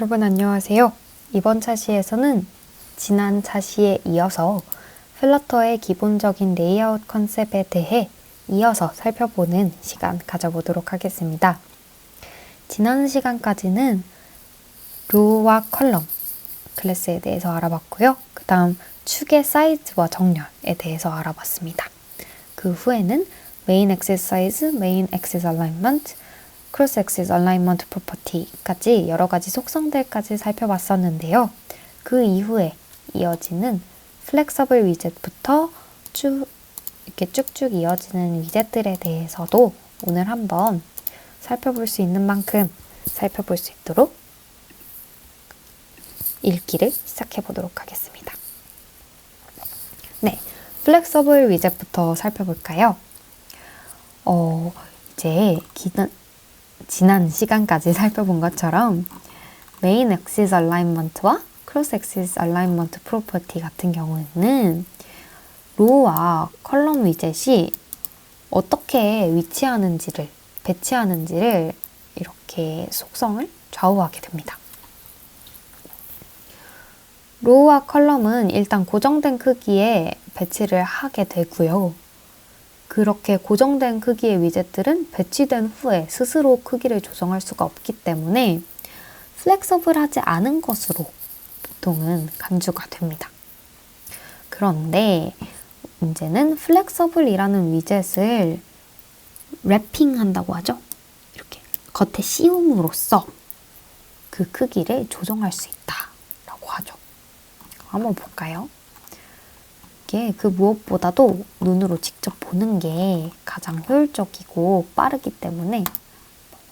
여러분 안녕하세요. 이번 차시에서는 지난 차시에 이어서 플러터의 기본적인 레이아웃 컨셉에 대해 이어서 살펴보는 시간 가져보도록 하겠습니다. 지난 시간까지는 로우와 컬럼, 클래스에 대해서 알아봤고요. 그 다음 축의 사이즈와 정렬에 대해서 알아봤습니다. 그 후에는 메인 엑세스 사이즈, 메인 엑세스 얼라인먼트, 크로스 엑세스 얼라인먼트 프로퍼티까지 여러 가지 속성들까지 살펴봤었는데요. 그 이후에 이어지는 플렉서블 위젯부터 쭉 이렇게 쭉쭉 이어지는 위젯들에 대해서도 오늘 한번 살펴볼 수 있는 만큼 살펴볼 수 있도록 읽기를 시작해 보도록 하겠습니다. 네, 플렉서블 위젯부터 살펴볼까요? 어, 이제 기는, 지난 시간까지 살펴본 것처럼 메인 엑시스 얼라인먼트와 크로스 엑시스 얼라인먼트 프로퍼티 같은 경우에는 로우와 컬럼 위젯이 어떻게 위치하는지를 배치하는지를 이렇게 속성을 좌우하게 됩니다. 로우와 컬럼은 일단 고정된 크기에 배치를 하게 되고요. 그렇게 고정된 크기의 위젯들은 배치된 후에 스스로 크기를 조정할 수가 없기 때문에 플렉서블하지 않은 것으로 보통은 간주가 됩니다. 그런데 문제는 플렉서블이라는 위젯을 랩핑한다고 하죠. 이렇게 겉에 씌움으로써 그 크기를 조정할 수 있다라고 하죠. 한번 볼까요? 이게 그 무엇보다도 눈으로 직접 보는 게 가장 효율적이고 빠르기 때문에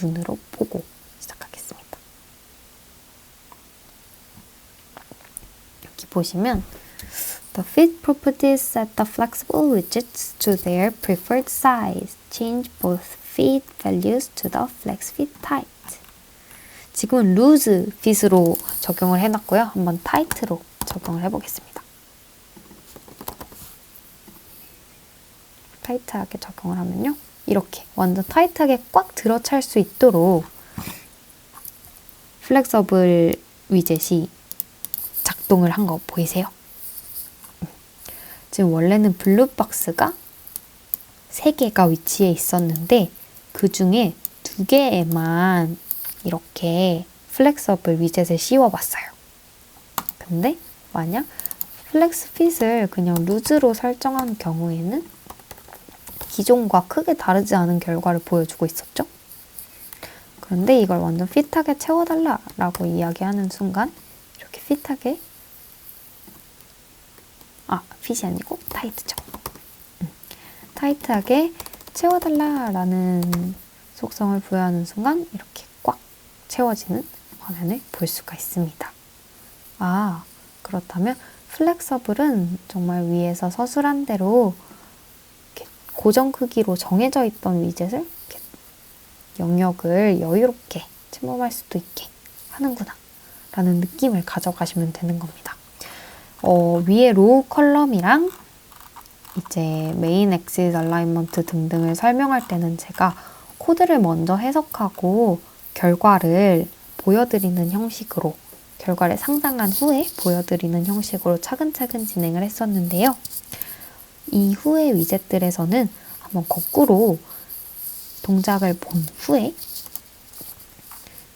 눈으로 보고 시작하겠습니다. 여기 보시면 The fit properties set the flexible widgets to their preferred size. Change both fit values to the flex fit type. 지금은 loose fit으로 적용을 해놨고요. 한번 tight로 적용을 해보겠습니다. 타이트하게 적용을 하면요. 이렇게 완전 타이트하게 꽉 들어찰 수 있도록 플렉서블 위젯이 작동을 한 거 보이세요? 지금 원래는 블루박스가 3개가 위치해 있었는데 그 중에 2개에만 이렇게 플렉서블 위젯을 씌워봤어요. 근데 만약 플렉스 핏을 그냥 루즈로 설정한 경우에는 기존과 크게 다르지 않은 결과를 보여주고 있었죠. 그런데 이걸 완전 핏하게 채워달라라고 이야기하는 순간 이렇게 핏하게 아 핏이 아니고 타이트죠. 음, 타이트하게 채워달라라는 속성을 부여하는 순간 이렇게 꽉 채워지는 화면을 볼 수가 있습니다. 아 그렇다면 플렉서블은 정말 위에서 서술한 대로 고정 크기로 정해져 있던 위젯을 영역을 여유롭게 침범할 수도 있게 하는구나 라는 느낌을 가져가시면 되는 겁니다. 어, 위에 로우 컬럼이랑 이제 메인 엑시스 얼라인먼트 등등을 설명할 때는 제가 코드를 먼저 해석하고 결과를 보여드리는 형식으로 결과를 상상한 후에 보여드리는 형식으로 차근차근 진행을 했었는데요. 이후의 위젯들에서는 한번 거꾸로 동작을 본 후에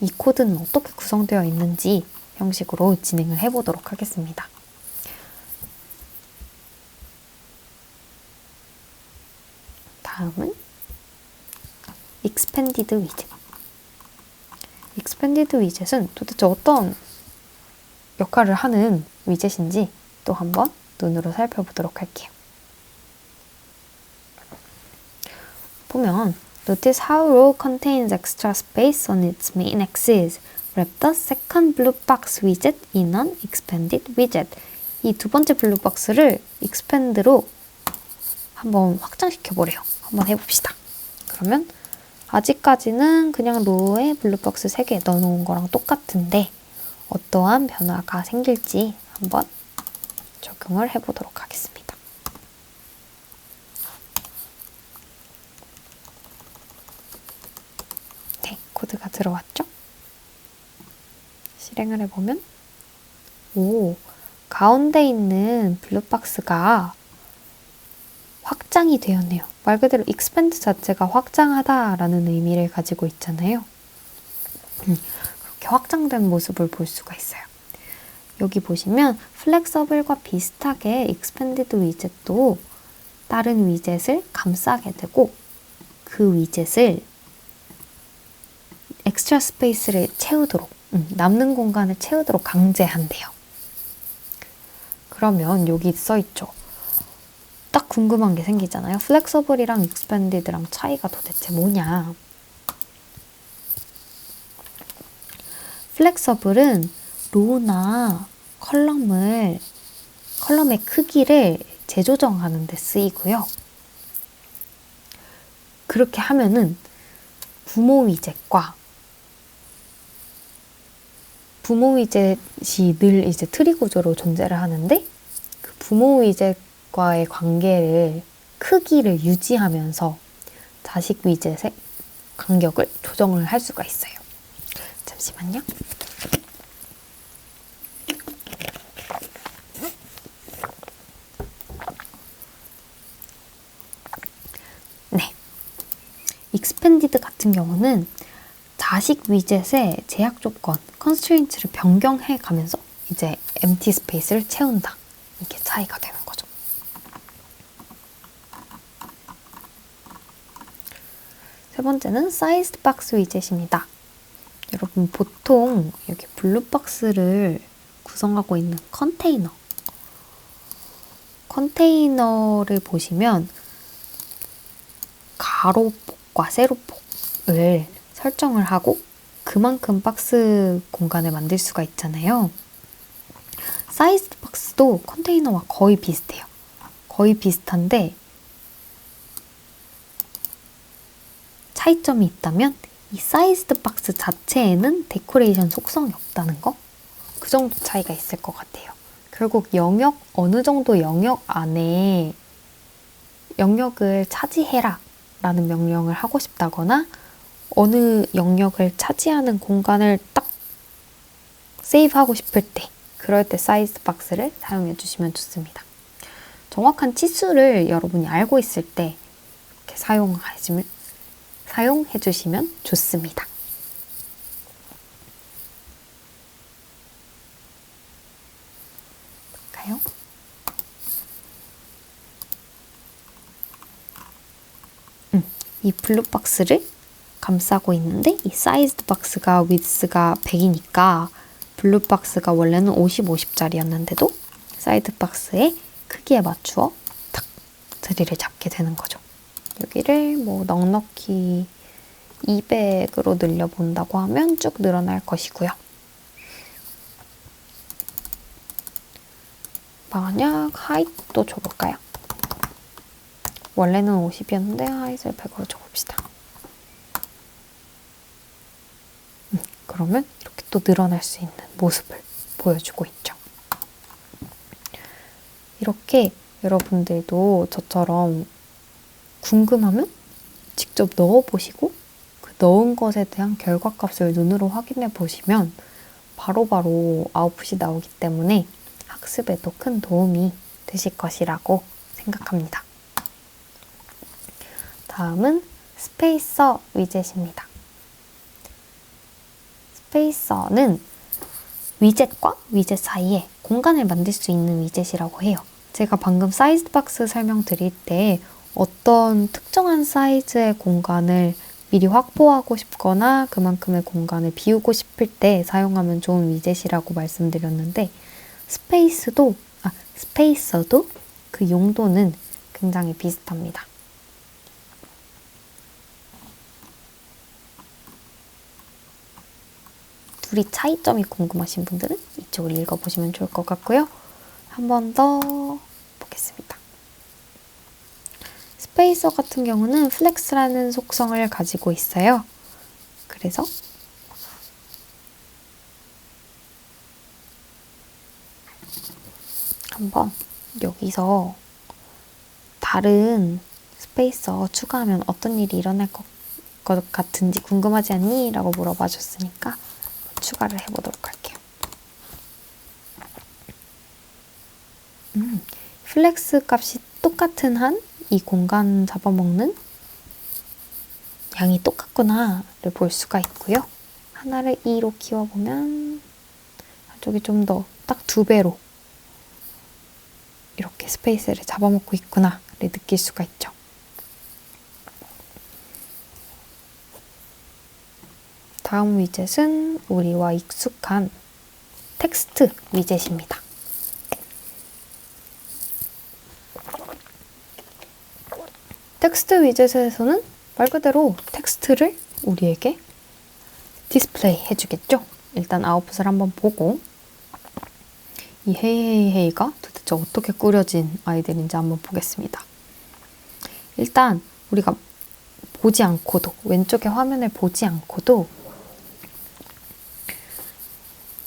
이 코드는 어떻게 구성되어 있는지 형식으로 진행을 해보도록 하겠습니다. 다음은 expanded widget. expanded widget은 도대체 어떤 역할을 하는 위젯인지 또 한번 눈으로 살펴보도록 할게요. 보면 Notice how row contains extra space on its main axis. Wrap the second blue box widget in an expanded widget. 이 두 번째 블루 박스를 expand로 한번 확장시켜 보래요. 한번 해봅시다. 그러면 아직까지는 그냥 로우에 블루박스 3개 넣어놓은 거랑 똑같은데 어떠한 변화가 생길지 한번 적용을 해보도록 하겠습니다. 네, 코드가 들어왔죠? 실행을 해보면 오 가운데 있는 블루박스가 확장이 되었네요. 말 그대로 expand 자체가 확장하다라는 의미를 가지고 있잖아요. 음, 그렇게 확장된 모습을 볼 수가 있어요. 여기 보시면 플렉서블과 비슷하게 expanded 위젯도 다른 위젯을 감싸게 되고 그 위젯을 엑스트라 스페이스를 채우도록 음, 남는 공간을 채우도록 강제한대요. 그러면 여기 써 있죠. 딱 궁금한 게 생기잖아요. 플렉서블이랑 익스펜디드랑 차이가 도대체 뭐냐? 플렉서블은 로나 컬럼을 컬럼의 크기를 재조정하는 데 쓰이고요. 그렇게 하면은 부모 위젯과 부모 위젯이 늘 이제 트리 구조로 존재를 하는데 그 부모 위젯과의 관계를 크기를 유지하면서 자식 위젯의 간격을 조정을 할 수가 있어요. 잠시만요. 네. 익스펜디드 같은 경우는 자식 위젯의 제약 조건, 컨스트레인트를 변경해 가면서 이제 empty 스페이스를 채운다. 이게 차이가 되는 거죠. 세 번째는 사이즈드 박스 위젯입니다. 여러분 보통 여기 블루박스를 구성하고 있는 컨테이너 컨테이너를 보시면 가로폭과 세로폭을 설정을 하고 그만큼 박스 공간을 만들 수가 있잖아요. 사이즈 박스도 컨테이너와 거의 비슷해요. 거의 비슷한데 차이점이 있다면 이 사이즈드 박스 자체에는 데코레이션 속성이 없다는 거? 그 정도 차이가 있을 것 같아요. 결국 영역, 어느 정도 영역 안에 영역을 차지해라 라는 명령을 하고 싶다거나 어느 영역을 차지하는 공간을 딱 세이브하고 싶을 때 그럴 때 사이즈 박스를 사용해 주시면 좋습니다. 정확한 치수를 여러분이 알고 있을 때 이렇게 사용하시면 사용해 주시면 좋습니다. 볼까요? 음, 이 블루 박스를 감싸고 있는데 이 사이즈 박스가 위스가 100이니까 블루 박스가 원래는 50, 50짜리였는데도 사이드 박스의 크기에 맞추어 탁 자리를 잡게 되는 거죠. 여기를 뭐 넉넉히 200으로 늘려본다고 하면 쭉 늘어날 것이고요. 만약 하이트도 줘볼까요? 원래는 50이었는데 하이트를 100으로 줘봅시다. 음, 그러면 이렇게 또 늘어날 수 있는 모습을 보여주고 있죠. 이렇게 여러분들도 저처럼 궁금하면 직접 넣어보시고 그 넣은 것에 대한 결과값을 눈으로 확인해 보시면 바로바로 아웃풋이 나오기 때문에 학습에도 큰 도움이 되실 것이라고 생각합니다. 다음은 스페이서 위젯입니다. 스페이서는 위젯과 위젯 사이에 공간을 만들 수 있는 위젯이라고 해요. 제가 방금 사이즈 박스 설명드릴 때 어떤 특정한 사이즈의 공간을 미리 확보하고 싶거나 그만큼의 공간을 비우고 싶을 때 사용하면 좋은 위젯이라고 말씀드렸는데 스페이스도 아 스페이서도 그 용도는 굉장히 비슷합니다. 둘이 차이점이 궁금하신 분들은 이쪽을 읽어보시면 좋을 것 같고요. 한 번 더 보겠습니다. 스페이서 같은 경우는 플렉스라는 속성을 가지고 있어요. 그래서 한번 여기서 다른 스페이서 추가하면 어떤 일이 일어날 것, 것 같은지 궁금하지 않니? 라고 물어봐 줬으니까 추가를 해보도록 할게요. 음, 플렉스 값이 똑같은 한 이 공간 잡아먹는 양이 똑같구나를 볼 수가 있고요. 하나를 2로 키워보면 이쪽이 좀 더 딱 두 배로 이렇게 스페이스를 잡아먹고 있구나 느낄 수가 있죠. 다음 위젯은 우리와 익숙한 텍스트 위젯입니다. 텍스트 위젯에서는 말 그대로 텍스트를 우리에게 디스플레이 해주겠죠. 일단 아웃풋을 한번 보고 이 헤이헤이헤이가 도대체 어떻게 꾸려진 아이들인지 한번 보겠습니다. 일단 우리가 보지 않고도 왼쪽의 화면을 보지 않고도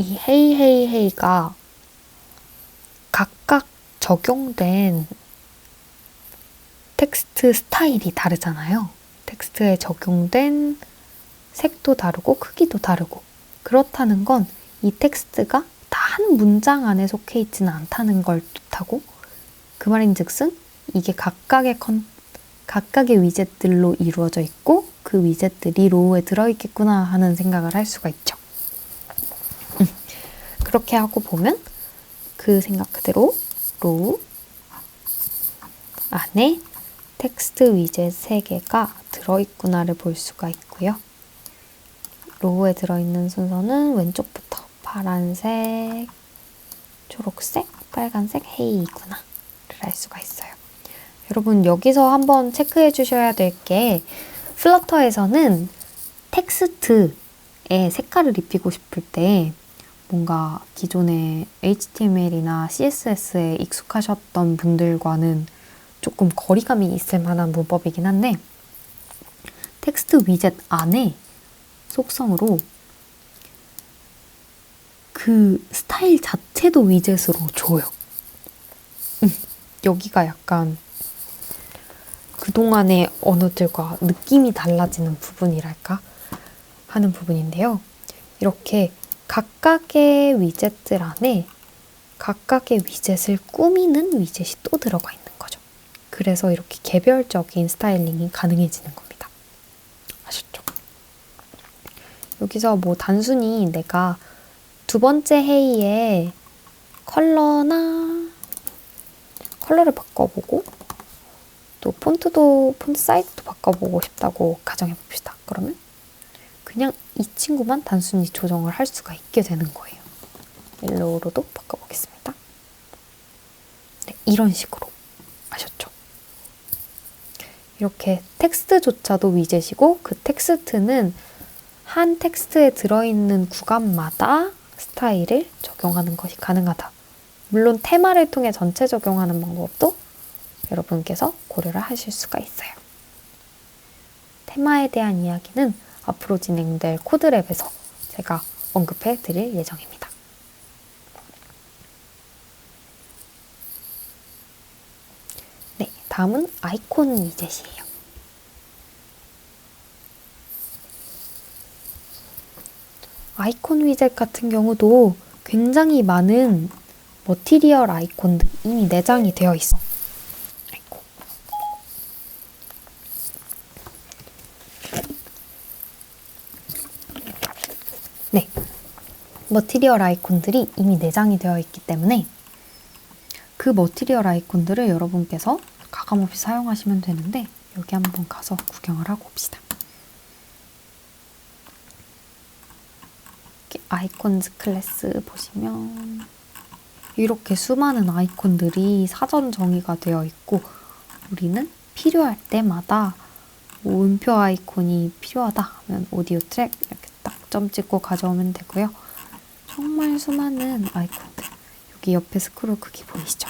이 헤이헤이헤이가 각각 적용된 텍스트 스타일이 다르잖아요. 텍스트에 적용된 색도 다르고 크기도 다르고 그렇다는 건 이 텍스트가 다 한 문장 안에 속해 있지는 않다는 걸 뜻하고 그 말인즉슨 이게 각각의 컨 각각의 위젯들로 이루어져 있고 그 위젯들이 로우에 들어있겠구나 하는 생각을 할 수가 있죠. 음, 그렇게 하고 보면 그 생각 그대로 로우 안에 텍스트 위젯 3개가 들어있구나를 볼 수가 있고요. 로우에 들어있는 순서는 왼쪽부터 파란색, 초록색, 빨간색, 헤이구나를 알 수가 있어요. 여러분 여기서 한번 체크해 주셔야 될 게 플러터에서는 텍스트에 색깔을 입히고 싶을 때 뭔가 기존의 HTML이나 CSS에 익숙하셨던 분들과는 조금 거리감이 있을 만한 문법이긴 한데 텍스트 위젯 안에 속성으로 그 스타일 자체도 위젯으로 줘요. 음, 여기가 약간 그동안의 언어들과 느낌이 달라지는 부분이랄까 하는 부분인데요. 이렇게 각각의 위젯들 안에 각각의 위젯을 꾸미는 위젯이 또 들어가 있는 그래서 이렇게 개별적인 스타일링이 가능해지는 겁니다. 아셨죠? 여기서 뭐 단순히 내가 두 번째 회의에 컬러나 컬러를 바꿔보고 또 폰트도 폰트 사이즈도 바꿔보고 싶다고 가정해 봅시다. 그러면 그냥 이 친구만 단순히 조정을 할 수가 있게 되는 거예요. 옐로우로도 바꿔보겠습니다. 네, 이런 식으로 아셨죠? 이렇게 텍스트조차도 위젯이고 그 텍스트는 한 텍스트에 들어있는 구간마다 스타일을 적용하는 것이 가능하다. 물론 테마를 통해 전체 적용하는 방법도 여러분께서 고려를 하실 수가 있어요. 테마에 대한 이야기는 앞으로 진행될 코드랩에서 제가 언급해 드릴 예정입니다. 다음은 아이콘 위젯이에요. 아이콘 위젯 같은 경우도 굉장히 많은 머티리얼 아이콘들 이미 내장이 되어 있어. 아이고. 네. 머티리얼 아이콘들이 이미 내장이 되어 있기 때문에 그 머티리얼 아이콘들을 여러분께서 가감없이 사용하시면 되는데 여기 한번 가서 구경을 하고 옵시다. 아이콘즈 클래스 보시면 이렇게 수많은 아이콘들이 사전 정의가 되어 있고 우리는 필요할 때마다 뭐 음표 아이콘이 필요하다 하면 오디오 트랙 이렇게 딱 점 찍고 가져오면 되고요. 정말 수많은 아이콘들 여기 옆에 스크롤 크기 보이시죠?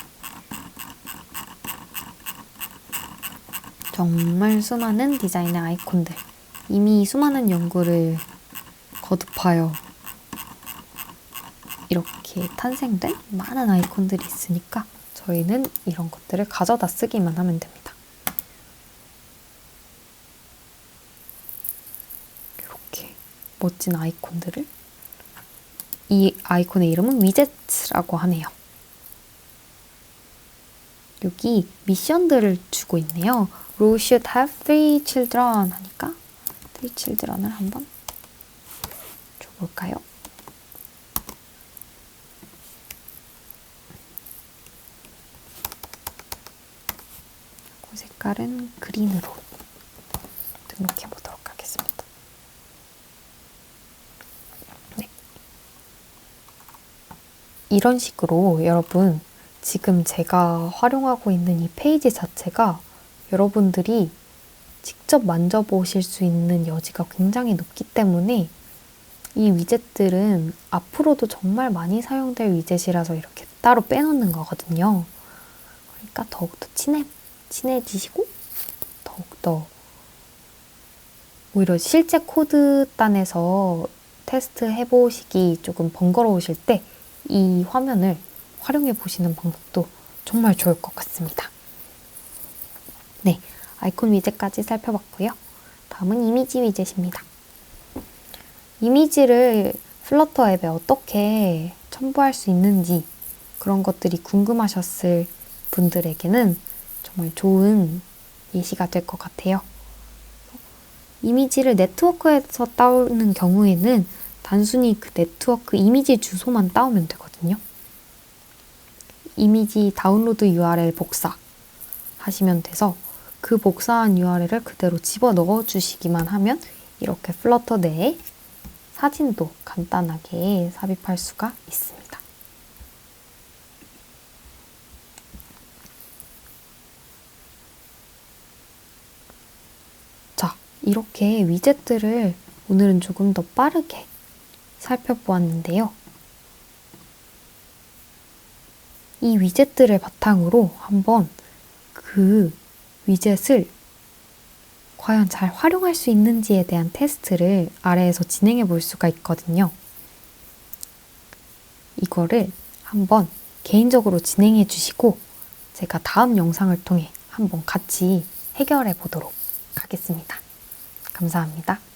정말 수많은 디자인의 아이콘들. 이미 수많은 연구를 거듭하여 이렇게 탄생된 많은 아이콘들이 있으니까 저희는 이런 것들을 가져다 쓰기만 하면 됩니다. 이렇게 멋진 아이콘들을 이 아이콘의 이름은 위젯라고 하네요. 여기 미션들을 주고 있네요. Rose should have three children 하니까 three children을 한번 줘볼까요? 그 색깔은 그린으로 등록해 보도록 하겠습니다. 네. 이런 식으로 여러분 지금 제가 활용하고 있는 이 페이지 자체가 여러분들이 직접 만져보실 수 있는 여지가 굉장히 높기 때문에 이 위젯들은 앞으로도 정말 많이 사용될 위젯이라서 이렇게 따로 빼놓는 거거든요. 그러니까 더욱더 친해, 친해지시고 더욱더 오히려 실제 코드단에서 테스트 해보시기 조금 번거로우실 때 이 화면을 활용해 보시는 방법도 정말 좋을 것 같습니다. 네, 아이콘 위젯까지 살펴봤고요. 다음은 이미지 위젯입니다. 이미지를 플러터 앱에 어떻게 첨부할 수 있는지 그런 것들이 궁금하셨을 분들에게는 정말 좋은 예시가 될 것 같아요. 이미지를 네트워크에서 따오는 경우에는 단순히 그 네트워크 이미지 주소만 따오면 되거든요. 이미지 다운로드 URL 복사 하시면 돼서 그 복사한 URL을 그대로 집어 넣어 주시기만 하면 이렇게 플러터 내에 사진도 간단하게 삽입할 수가 있습니다. 자, 이렇게 위젯들을 오늘은 조금 더 빠르게 살펴보았는데요. 이 위젯들을 바탕으로 한번 그 위젯을 과연 잘 활용할 수 있는지에 대한 테스트를 아래에서 진행해 볼 수가 있거든요. 이거를 한번 개인적으로 진행해 주시고 제가 다음 영상을 통해 한번 같이 해결해 보도록 하겠습니다. 감사합니다.